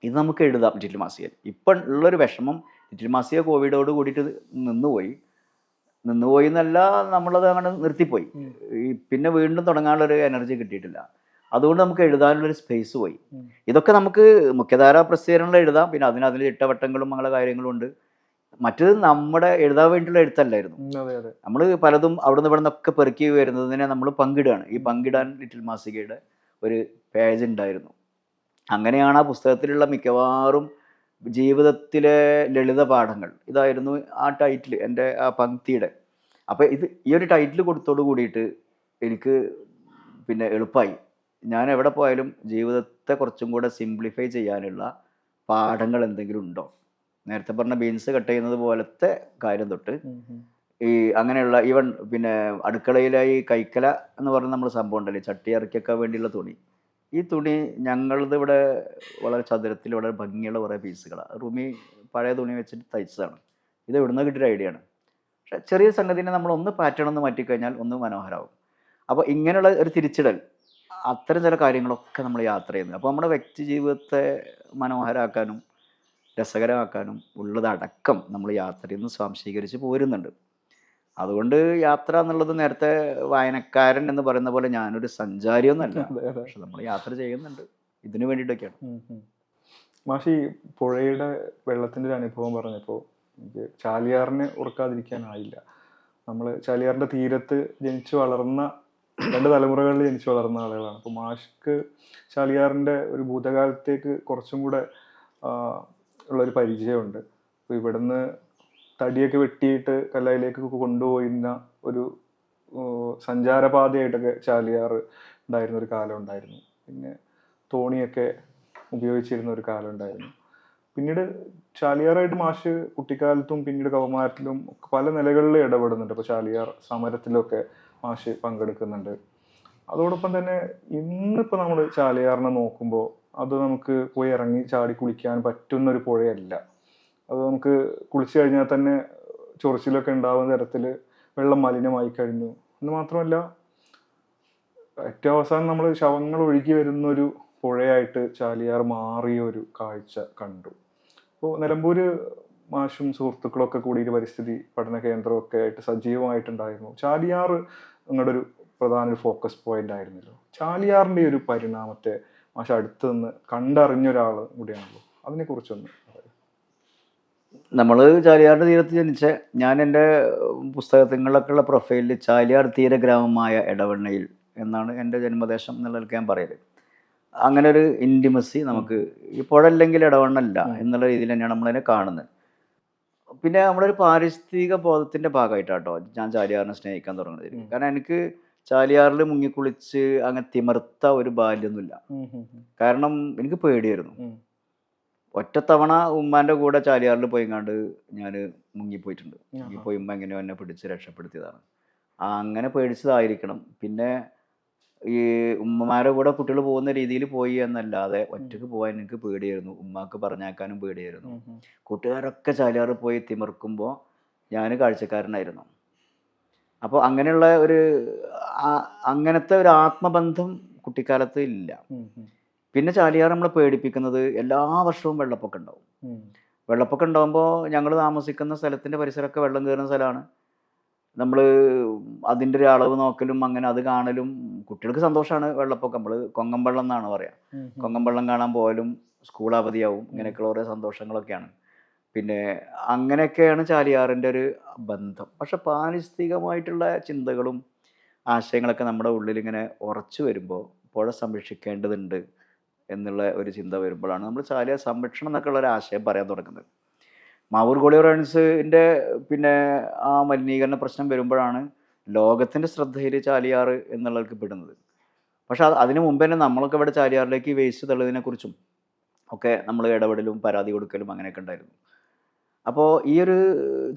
ഇത് നമുക്ക് എഴുതാം ലിറ്റിൽ മാസികയിൽ. ഇപ്പം ഉള്ളൊരു വിഷമം ലിറ്റിൽ മാസിക കോവിഡോട് കൂടിയിട്ട് നിന്നുപോയി. നിന്നുപോയി എന്നല്ല നമ്മളത് അങ്ങനെ നിർത്തിപ്പോയി. പിന്നെ വീണ്ടും തുടങ്ങാനുള്ളൊരു എനർജി കിട്ടിയിട്ടില്ല. അതുകൊണ്ട് നമുക്ക് എഴുതാനുള്ളൊരു സ്പേസ് പോയി. ഇതൊക്കെ നമുക്ക് മുഖ്യധാര പ്രസിദ്ധീകരണങ്ങൾ എഴുതാം. പിന്നെ അതിന് അതിൽ ഇട്ടവട്ടങ്ങളും അങ്ങനെ കാര്യങ്ങളും ഉണ്ട് മറ്റത് നമ്മുടെ എഴുതാൻ വേണ്ടിയുള്ള എഴുത്തല്ലായിരുന്നു. നമ്മൾ പലതും അവിടുന്ന് ഇവിടെ നിന്നൊക്കെ പെറുക്കി വരുന്നതിനെ നമ്മൾ പങ്കിടുകയാണ്. ഈ പങ്കിടാൻ ലിറ്റിൽ മാസികയുടെ ഒരു പേജ് ഉണ്ടായിരുന്നു. അങ്ങനെയാണ് ആ പുസ്തകത്തിലുള്ള മിക്കവാറും ജീവിതത്തിലെ ലളിത പാഠങ്ങൾ. ഇതായിരുന്നു ആ ടൈറ്റിൽ എന്റെ ആ പങ്ക്തിയുടെ. അപ്പോൾ ഇത് ഈ ഒരു ടൈറ്റിൽ കൊടുത്തോട് കൂടിയിട്ട് എനിക്ക് പിന്നെ എളുപ്പമായി ഞാൻ എവിടെ പോയാലും ജീവിതത്തെ കുറച്ചും കൂടെ സിംപ്ലിഫൈ ചെയ്യാനുള്ള പാഠങ്ങൾ എന്തെങ്കിലും ഉണ്ടോ? നേരത്തെ പറഞ്ഞ ബീൻസ് കട്ട് ചെയ്യുന്നത് പോലത്തെ കാര്യം തൊട്ട്. ഈ അങ്ങനെയുള്ള ഈവൻ പിന്നെ അടുക്കളയിലായി ഈ കൈക്കല എന്ന് പറഞ്ഞ നമ്മൾ സംഭവം ഉണ്ടല്ലേ? ചട്ടി ഇറക്കിയൊക്കെ വേണ്ടിയുള്ള തുണി. ഈ തുണി ഞങ്ങളത് ഇവിടെ വളരെ ചതുരത്തിൽ വളരെ ഭംഗിയുള്ള കുറേ പീസുകളാണ് റൂമി പഴയ തുണി വെച്ചിട്ട് തയ്ച്ചതാണ് ഇത് ഇവിടുന്ന് കിട്ടിയൊരു ഐഡിയ ആണ്. പക്ഷെ ചെറിയ സംഗതിനെ നമ്മൾ ഒന്ന് പാറ്റേൺ ഒന്ന് മാറ്റിക്കഴിഞ്ഞാൽ ഒന്ന് മനോഹരമാവും അപ്പോൾ ഇങ്ങനെയുള്ള ഒരു തിരിച്ചിടൽ അത്തരം ചില കാര്യങ്ങളൊക്കെ നമ്മൾ യാത്ര ചെയ്യുന്നത്. അപ്പോൾ നമ്മുടെ വ്യക്തി ജീവിതത്തെ മനോഹരമാക്കാനും രസകരമാക്കാനും ഉള്ളതടക്കം നമ്മൾ യാത്രയിൽ നിന്ന് സ്വാംശീകരിച്ച് പോരുന്നുണ്ട്. അതുകൊണ്ട് യാത്ര എന്നുള്ളത് നേരത്തെ വായനക്കാരൻ എന്ന് പറയുന്ന പോലെ ഞാനൊരു സഞ്ചാരിയൊന്നല്ല. പക്ഷെ നമ്മൾ യാത്ര ചെയ്യുന്നുണ്ട്. ഇതിനു വേണ്ടിയിട്ടൊക്കെയാണ്. മാഷി പുഴയുടെ വെള്ളത്തിന്റെ ഒരു അനുഭവം പറഞ്ഞപ്പോൾ എനിക്ക് ചാലിയാറിനെ ഉറക്കാതിരിക്കാനായില്ല. നമ്മൾ ചാലിയാറിന്റെ തീരത്ത് ജനിച്ചു വളർന്ന രണ്ട് തലമുറകളിൽ ജനിച്ചു വളർന്ന ആളുകളാണ്. അപ്പോൾ മാഷ്ക്ക് ചാലിയാറിന്റെ ഒരു ഭൂതകാലത്തേക്ക് കുറച്ചും കൂടെ ഉള്ളൊരു പരിചയമുണ്ട്. അപ്പോൾ ഇവിടുന്ന് തടിയൊക്കെ വെട്ടിയിട്ട് കല്ലായിലേക്ക് കൊണ്ടുപോയിരുന്ന ഒരു സഞ്ചാരപാതയായിട്ടൊക്കെ ചാലിയാർ ഉണ്ടായിരുന്ന ഒരു കാലം ഉണ്ടായിരുന്നു. പിന്നെ തോണിയൊക്കെ ഉപയോഗിച്ചിരുന്ന ഒരു കാലം ഉണ്ടായിരുന്നു. പിന്നീട് ചാലിയാറായിട്ട് മാഷ് കുട്ടിക്കാലത്തും പിന്നീട് കൗമാരത്തിലും പല നിലകളിൽ ഇടപെടുന്നുണ്ട്. ഇപ്പോൾ ചാലിയാർ സമരത്തിലൊക്കെ മാഷ് പങ്കെടുക്കുന്നുണ്ട്. അതോടൊപ്പം തന്നെ ഇന്നിപ്പോൾ നമ്മൾ ചാലിയാറിനെ നോക്കുമ്പോൾ അത് നമുക്ക് പോയി ഇറങ്ങി ചാടി കുളിക്കാൻ പറ്റുന്ന ഒരു പുഴയല്ല. അത് നമുക്ക് കുളിച്ചു കഴിഞ്ഞാൽ തന്നെ ചൊറിച്ചിലൊക്കെ ഉണ്ടാവുന്ന തരത്തിൽ വെള്ളം മലിനമായി കഴിഞ്ഞു. എന്ന് മാത്രമല്ല ഏറ്റവും അവസാനം നമ്മൾ ശവങ്ങൾ ഒഴുകി വരുന്ന ഒരു പുഴയായിട്ട് ചാലിയാർ മാറിയ ഒരു കാഴ്ച കണ്ടു. അപ്പോൾ നിലമ്പൂര് മാഷും സുഹൃത്തുക്കളൊക്കെ കൂടിയിട്ട് പരിസ്ഥിതി പഠന കേന്ദ്രമൊക്കെ ആയിട്ട് സജീവമായിട്ടുണ്ടായിരുന്നു. ചാലിയാർ നിങ്ങളുടെ ഒരു പ്രധാന ഒരു ഫോക്കസ് പോയിന്റ് ആയിരുന്നല്ലോ. ചാലിയാറിന്റെ ഒരു പരിണാമത്തെ മാഷ് അടുത്ത് നിന്ന് കണ്ടറിഞ്ഞ ഒരാൾ കൂടിയാണല്ലോ. അതിനെക്കുറിച്ചൊന്ന് കുറിച്ചൊന്ന് നമ്മൾ ചാലിയാറിന്റെ തീരത്ത് ജനിച്ച ഞാൻ എന്റെ പുസ്തകങ്ങളിലൊക്കെയുള്ള പ്രൊഫൈലിൽ ചാലിയാർ തീരഗ്രാമമായ ഇടവണ്ണയിൽ എന്നാണ് എന്റെ ജന്മദേശം എന്നുള്ളതൊക്കെ ഞാൻ പറയൽ. അങ്ങനെ ഒരു ഇന്റിമസി നമുക്ക് ഇപ്പോഴല്ലെങ്കിൽ ഇടവണ്ണല്ല എന്നുള്ള രീതിയിൽ തന്നെയാണ് നമ്മളതിനെ കാണുന്നത്. പിന്നെ നമ്മളൊരു പാരിസ്ഥിതിക ബോധത്തിന്റെ ഭാഗമായിട്ടാട്ടോ ഞാൻ ചാലിയാറിനെ സ്നേഹിക്കാൻ തുടങ്ങുന്നത്. കാരണം എനിക്ക് ചാലിയാറിൽ മുങ്ങിക്കുളിച്ച് അങ്ങനെ തിമർത്ത ഒരു ഉം. കാരണം എനിക്ക് പേടിയായിരുന്നു. ഒറ്റത്തവണ ഉമ്മാന്റെ കൂടെ ചാലിയാറിൽ പോയിങ്ങാണ്ട് ഞാൻ മുങ്ങിപ്പോയിട്ടുണ്ട്. മുങ്ങിപ്പോയി ഉമ്മ എങ്ങനെയോ എന്നെ പിടിച്ച് രക്ഷപ്പെടുത്തിയതാണ്. ആ, അങ്ങനെ പേടിച്ചതായിരിക്കണം. പിന്നെ ഈ ഉമ്മമാരുടെ കൂടെ കുട്ടികൾ പോകുന്ന രീതിയിൽ പോയി എന്നല്ലാതെ ഒറ്റയ്ക്ക് പോകാൻ എനിക്ക് പേടിയായിരുന്നു. ഉമ്മാക്ക് പറഞ്ഞേക്കാനും പേടിയായിരുന്നു. കൂട്ടുകാരൊക്കെ ചാലിയാറ് പോയി തിമിർക്കുമ്പോൾ ഞാൻ കാഴ്ചക്കാരനായിരുന്നു. അപ്പോൾ അങ്ങനെയുള്ള ഒരു അങ്ങനത്തെ ഒരു ആത്മബന്ധം കുട്ടിക്കാലത്ത് ഇല്ല. പിന്നെ ചാലിയാർ നമ്മളെ പേടിപ്പിക്കുന്നത് എല്ലാ വർഷവും വെള്ളപ്പൊക്കം ഉണ്ടാവും. വെള്ളപ്പൊക്കം ഉണ്ടാകുമ്പോൾ ഞങ്ങൾ താമസിക്കുന്ന സ്ഥലത്തിന്റെ പരിസരമൊക്കെ വെള്ളം കയറുന്ന സ്ഥലമാണ്. നമ്മൾ അതിന്റെ ഒരു അളവ് നോക്കലും അങ്ങനെ അത് കാണലും കുട്ടികൾക്ക് സന്തോഷമാണ് വെള്ളപ്പൊക്കം. നമ്മൾ കൊങ്ങം വെള്ളം എന്നാണ് പറയുക ഉം ഉം. കൊങ്ങം വെള്ളം കാണാൻ പോയാലും സ്കൂൾ അവധിയാവും ഇങ്ങനെയൊക്കെയുള്ള ഓരോ സന്തോഷങ്ങളൊക്കെയാണ്. പിന്നെ അങ്ങനെയൊക്കെയാണ് ചാലിയാറിന്റെ ഒരു ബന്ധം. പക്ഷെ പാരിസ്ഥിതികമായിട്ടുള്ള ചിന്തകളും ആശയങ്ങളൊക്കെ നമ്മുടെ ഉള്ളിൽ ഇങ്ങനെ ഉറച്ചു വരുമ്പോൾ പുഴ സംരക്ഷിക്കേണ്ടതുണ്ട് എന്നുള്ള ഒരു ചിന്ത വരുമ്പോഴാണ് നമ്മൾ ചാലിയ സംരക്ഷണം എന്നൊക്കെ ഉള്ള ഒരു ആശയം പറയാൻ തുടങ്ങുന്നത്. മാവൂർ കോളിയോറൻസിന്റെ പിന്നെ ആ മലിനീകരണ പ്രശ്നം വരുമ്പോഴാണ് ലോകത്തിന്റെ ശ്രദ്ധയിൽ ചാലിയാറ് എന്നുള്ളവർക്ക് പെടുന്നത്. പക്ഷെ അത് അതിന് മുമ്പ് തന്നെ നമ്മളൊക്കെ ഇവിടെ ചാലിയാറിലേക്ക് വേസ്റ്റ് തള്ളതിനെക്കുറിച്ചും ഒക്കെ നമ്മൾ ഇടപെടലും പരാതി കൊടുക്കലും അങ്ങനെയൊക്കെ ഉണ്ടായിരുന്നു. അപ്പോൾ ഈ ഒരു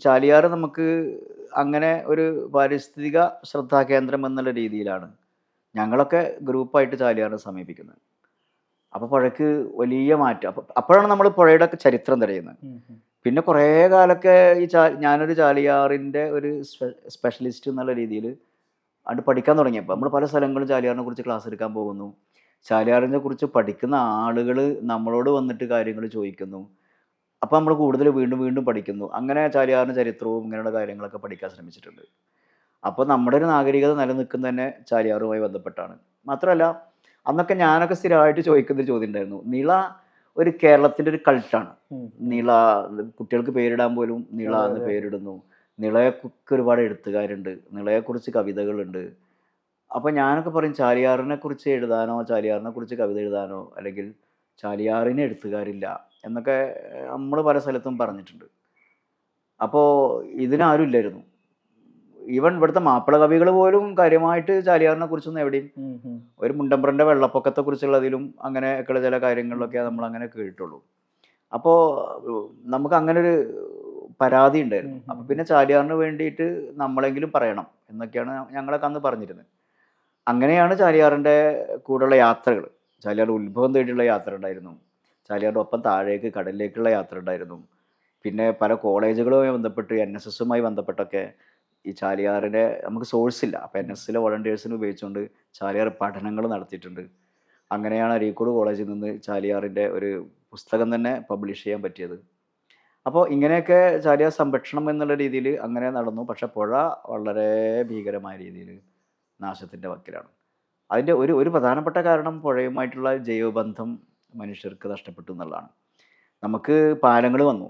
ചാലിയാർ നമുക്ക് അങ്ങനെ ഒരു പാരിസ്ഥിതിക ശ്രദ്ധാകേന്ദ്രം എന്നുള്ള രീതിയിലാണ് ഞങ്ങളൊക്കെ ഗ്രൂപ്പായിട്ട് ചാലിയാറിനെ സമീപിക്കുന്നത്. അപ്പോൾ പുഴയ്ക്ക് വലിയ മാറ്റം. അപ്പോൾ അപ്പോഴാണ് നമ്മൾ പുഴയുടെ ഒക്കെ ചരിത്രം തിരയുന്നത്. പിന്നെ കുറേ കാലമൊക്കെ ഈ ചാ ഞാനൊരു ചാലിയാറിന്റെ ഒരു സ്പെഷ്യലിസ്റ്റ് എന്നുള്ള രീതിയിൽ അത് പഠിക്കാൻ തുടങ്ങിയപ്പോൾ നമ്മൾ പല സ്ഥലങ്ങളും ചാലിയാറിനെ കുറിച്ച് ക്ലാസ് എടുക്കാൻ പോകുന്നു. ചാലിയാറിനെ കുറിച്ച് പഠിക്കുന്ന ആളുകൾ നമ്മളോട് വന്നിട്ട് കാര്യങ്ങൾ ചോദിക്കുന്നു. അപ്പോൾ നമ്മൾ കൂടുതൽ വീണ്ടും വീണ്ടും പഠിക്കുന്നു. അങ്ങനെ ചാലിയാറിന്റെ ചരിത്രവും ഇങ്ങനെയുള്ള കാര്യങ്ങളൊക്കെ പഠിക്കാൻ ശ്രമിച്ചിട്ടുണ്ട്. അപ്പോൾ നമ്മുടെ ഒരു നാഗരികത നിലനിൽക്കുന്നത് തന്നെ ചാലിയാറുമായി ബന്ധപ്പെട്ടാണ്. മാത്രമല്ല അന്നൊക്കെ ഞാനൊക്കെ സ്ഥിരമായിട്ട് ചോദിക്കുന്ന ഒരു ചോദ്യം ഉണ്ടായിരുന്നു. നിള ഒരു കേരളത്തിന്റെ ഒരു കൾട്ടാണ്. നിള കുട്ടികൾക്ക് പേരിടാൻ പോലും നിള എന്ന്. പേരിടുന്നു. നിളയെക്കുറിച്ച് ഒരുപാട് എഴുത്തുകാരുണ്ട്. നിളയെക്കുറിച്ച് കവിതകളുണ്ട്. അപ്പോൾ ഞാനൊക്കെ പറയും ചാലിയാറിനെ കുറിച്ച് എഴുതാനോ ചാലിയാറിനെ കുറിച്ച് കവിത എഴുതാനോ അല്ലെങ്കിൽ ചാലിയാറിന് എഴുത്തുകാരില്ല എന്നൊക്കെ നമ്മൾ പല സ്ഥലത്തും പറഞ്ഞിട്ടുണ്ട്. അപ്പോൾ ഇതിനാരും ഇല്ലായിരുന്നു. ഈവൻ ഇവിടുത്തെ മാപ്പിള കവികൾ പോലും കാര്യമായിട്ട് ചാലിയാറിനെ കുറിച്ചൊന്നും എവിടെയും ഒരു മുണ്ടമ്പ്രന്റെ വെള്ളപ്പൊക്കത്തെ കുറിച്ചുള്ളതിലും അങ്ങനെ ഒക്കെയുള്ള ചില കാര്യങ്ങളിലൊക്കെ നമ്മൾ അങ്ങനെ കേട്ടുള്ളൂ അപ്പോൾ നമുക്ക് അങ്ങനെ ഒരു പരാതി ഉണ്ടായിരുന്നു. അപ്പോൾ പിന്നെ ചാലിയാറിന് വേണ്ടിയിട്ട് നമ്മളെങ്കിലും പറയണം എന്നൊക്കെയാണ് ഞങ്ങളൊക്കെ അന്ന് പറഞ്ഞിരുന്നത്. അങ്ങനെയാണ് ചാലിയാറിന്റെ കൂടെയുള്ള യാത്രകൾ ചാലിയാർ ഉത്ഭവം തേടിയുള്ള യാത്ര ഉണ്ടായിരുന്നു ചാലിയാറിന്റെ ഒപ്പം താഴേക്ക് കടലിലേക്കുള്ള യാത്ര ഉണ്ടായിരുന്നു പിന്നെ പല കോളേജുകളുമായി ബന്ധപ്പെട്ട് എൻ എസ് എസുമായി ബന്ധപ്പെട്ടൊക്കെ ഈ ചാലിയാറിന്റെ നമുക്ക് സോഴ്സ് ഇല്ല. അപ്പോൾ എൻ എസ് എസിലെ വോളണ്ടിയേഴ്സിനെ ഉപയോഗിച്ചുകൊണ്ട് ചാലിയാർ പഠനങ്ങൾ നടത്തിയിട്ടുണ്ട്. അങ്ങനെയാണ് അരീക്കോട് കോളേജിൽ നിന്ന് ചാലിയാറിന്റെ ഒരു പുസ്തകം തന്നെ പബ്ലിഷ് ചെയ്യാൻ പറ്റിയത്. അപ്പോൾ ഇങ്ങനെയൊക്കെ ചാലിയാർ സംരക്ഷണം എന്നുള്ള രീതിയിൽ അങ്ങനെ നടന്നു. പക്ഷെ പുഴ വളരെ ഭീകരമായ രീതിയിൽ നാശത്തിന്റെ വക്കിലാണ്. അതിന്റെ ഒരു ഒരു പ്രധാനപ്പെട്ട കാരണം പുഴയുമായിട്ടുള്ള ജൈവബന്ധം മനുഷ്യർക്ക് നഷ്ടപ്പെട്ടു എന്നുള്ളതാണ്. നമുക്ക് പാലങ്ങൾ വന്നു.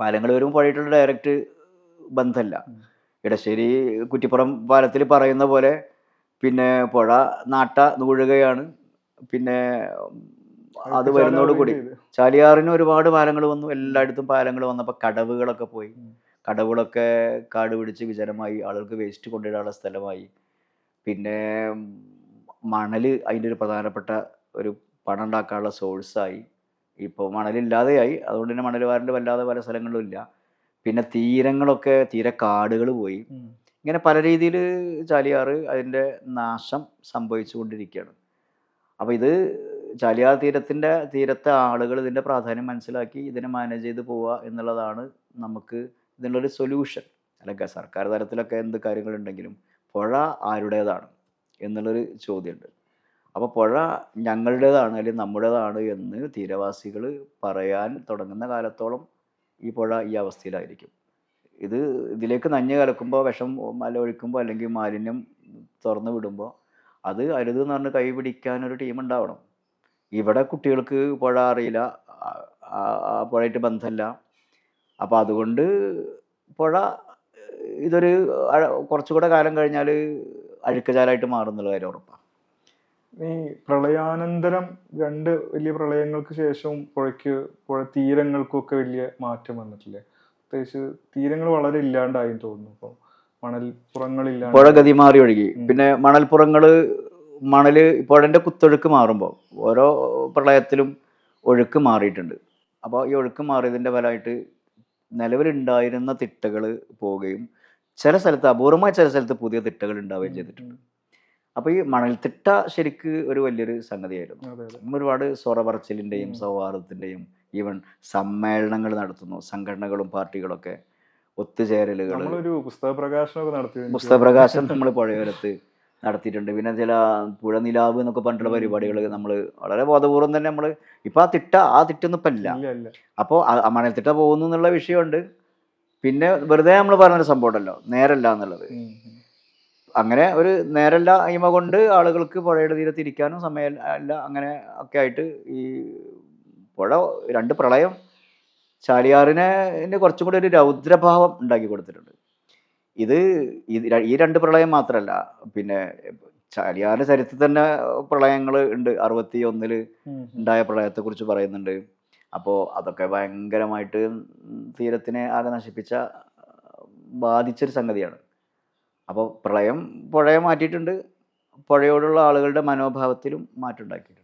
പാലങ്ങൾ വരുമ്പോൾ പുഴയിട്ടുള്ള ഡയറക്റ്റ് ബന്ധമല്ല. ഇടശ്ശേരി കുറ്റിപ്പുറം പാലത്തിൽ പറയുന്ന പോലെ പിന്നെ പുഴ നാട്ട നൂഴുകയാണ് പിന്നെ അത് വരുന്നതോട് കൂടി ചാലിയാറിന് ഒരുപാട് പാലങ്ങൾ വന്നു. എല്ലായിടത്തും പാലങ്ങൾ വന്നപ്പോൾ കടവുകളൊക്കെ പോയി. കടവുകളൊക്കെ കാട് പിടിച്ച് വിചാരമായി ആളുകൾക്ക് വേസ്റ്റ് കൊണ്ടിടാനുള്ള സ്ഥലമായി. പിന്നെ മണൽ അതിന്റെ ഒരു പ്രധാനപ്പെട്ട ഒരു പണം ഉണ്ടാക്കാനുള്ള സോഴ്സായി. ഇപ്പോൾ മണലില്ലാതെയായി. അതുകൊണ്ട് തന്നെ മണൽ വാരൽ വല്ലാതെ പല സ്ഥലങ്ങളിലും ഇല്ല. പിന്നെ തീരങ്ങളൊക്കെ തീരക്കാടുകൾ പോയി. ഇങ്ങനെ പല രീതിയിൽ ചാലിയാറ് അതിന്റെ നാശം സംഭവിച്ചു കൊണ്ടിരിക്കുകയാണ് അപ്പോൾ ഇത് ചാലിയാർ തീരത്തിന്റെ തീരത്തെ ആളുകൾ ഇതിന്റെ പ്രാധാന്യം മനസ്സിലാക്കി ഇതിനെ മാനേജ് ചെയ്ത് പോവുക എന്നുള്ളതാണ് നമുക്ക് ഇതിനുള്ളൊരു സൊല്യൂഷൻ അല്ലെങ്കിൽ സർക്കാർ തലത്തിലൊക്കെ എന്ത് കാര്യങ്ങളുണ്ടെങ്കിലും പുഴ ആരുടേതാണ്? എന്നുള്ളൊരു ചോദ്യമുണ്ട്. അപ്പോൾ പുഴ ഞങ്ങളുടേതാണ് അല്ലെങ്കിൽ നമ്മുടേതാണ് എന്ന് തീരവാസികൾ പറയാൻ തുടങ്ങുന്ന കാലത്തോളം ഈ പുഴ ഈ അവസ്ഥയിലായിരിക്കും. ഇത് ഇതിലേക്ക് നഞ്ഞ് കലക്കുമ്പോൾ വിഷം മല ഒഴിക്കുമ്പോൾ അല്ലെങ്കിൽ മാലിന്യം തുറന്നു വിടുമ്പോൾ അത് അരുത് എന്ന് പറഞ്ഞ് കൈ ടീം ഉണ്ടാവണം. ഇവിടെ കുട്ടികൾക്ക് പുഴ അറിയില്ല. പുഴയായിട്ട് ബന്ധമില്ല. അപ്പോൾ അതുകൊണ്ട് പുഴ ഇതൊരു കുറച്ചുകൂടെ കാലം കഴിഞ്ഞാൽ അഴുക്കജാലായിട്ട് മാറുന്നുള്ള കാര്യം ഉറപ്പാണ് ഈ പ്രളയാനന്തരം രണ്ട് വലിയ പ്രളയങ്ങൾക്ക് ശേഷവും പുഴയ്ക്ക് പുഴ തീരങ്ങൾക്കൊക്കെ വലിയ മാറ്റം വന്നിട്ടില്ലേ? പ്രത്യേകിച്ച് തീരങ്ങൾ വളരെ ഇല്ലാണ്ടായി തോന്നുന്നു. ഇപ്പോൾ മണൽപ്പുറങ്ങളില്ല പുഴ ഗതി മാറി ഒഴുകി. പിന്നെ മണൽപ്പുറങ്ങൾ മണൽ പുഴന്റെ കുത്തൊഴുക്ക് മാറുമ്പോൾ ഓരോ പ്രളയത്തിലും ഒഴുക്ക് മാറിയിട്ടുണ്ട്. അപ്പോൾ ഈ ഒഴുക്ക് മാറിയതിന്റെ ഫലമായിട്ട് നിലവിലുണ്ടായിരുന്ന തിട്ടകൾ പോവുകയും ചില സ്ഥലത്ത് അപൂർവമായ ചില സ്ഥലത്ത് പുതിയ തിട്ടകൾ ഉണ്ടാവുകയും ചെയ്തിട്ടുണ്ട്. അപ്പോൾ ഈ മണൽത്തിട്ട ശരിക്ക് ഒരു വലിയൊരു സംഗതിയായിരുന്നു. നമ്മൾ ഒരുപാട് സ്വറ പറച്ചിലിന്റെയും ഉം. സൗഹാർദ്ദത്തിന്റെയും ഈവൻ സമ്മേളനങ്ങൾ നടത്തുന്നു സംഘടനകളും പാർട്ടികളൊക്കെ ഒത്തുചേരലുകൾ പുസ്തക പ്രകാശനം നമ്മൾ പുഴയോരത്ത് നടത്തിയിട്ടുണ്ട്. പിന്നെ ചില പുഴ നിലാവ് എന്നൊക്കെ പറഞ്ഞിട്ടുള്ള പരിപാടികൾ നമ്മൾ വളരെ ബോധപൂർവം തന്നെ നമ്മൾ ഇപ്പം ആ തിട്ട ആ തിട്ടൊന്നും ഇപ്പം ഇല്ല. അപ്പോൾ മണൽത്തിട്ട പോകുന്നു എന്നുള്ള വിഷയമുണ്ട്. പിന്നെ വെറുതെ നമ്മൾ പറഞ്ഞൊരു സംഭവം ഉണ്ടല്ലോ നേരല്ല എന്നുള്ളത്. അങ്ങനെ ഒരു നേരല്ല അയിമ കൊണ്ട് ആളുകൾക്ക് പുഴയുടെ തീരത്ത് ഇരിക്കാനും സമയം അല്ല അങ്ങനെ ഒക്കെ ആയിട്ട് ഈ പുഴ രണ്ട് പ്രളയം ചാലിയാറിനെ കുറച്ചും കൂടി ഒരു രൗദ്രഭാവം ഉണ്ടാക്കി കൊടുത്തിട്ടുണ്ട്. ഇത് ഇത് ഈ രണ്ട് പ്രളയം മാത്രമല്ല പിന്നെ ചാലിയാറിന്റെ ചരിത്രത്തിൽ തന്നെ പ്രളയങ്ങൾ ഉണ്ട്. അറുപത്തി ഒന്നിൽ ഉണ്ടായ പ്രളയത്തെ കുറിച്ച് പറയുന്നുണ്ട്. അപ്പോൾ അതൊക്കെ ഭയങ്കരമായിട്ട് തീരത്തിനെ ആകെ നശിപ്പിച്ച ബാധിച്ചൊരു സംഗതിയാണ്. അപ്പോൾ പ്രളയം പുഴയെ മാറ്റിയിട്ടുണ്ട്. പുഴയോടുള്ള ആളുകളുടെ മനോഭാവത്തിലും മാറ്റം ഉണ്ടാക്കിയിട്ടുണ്ട്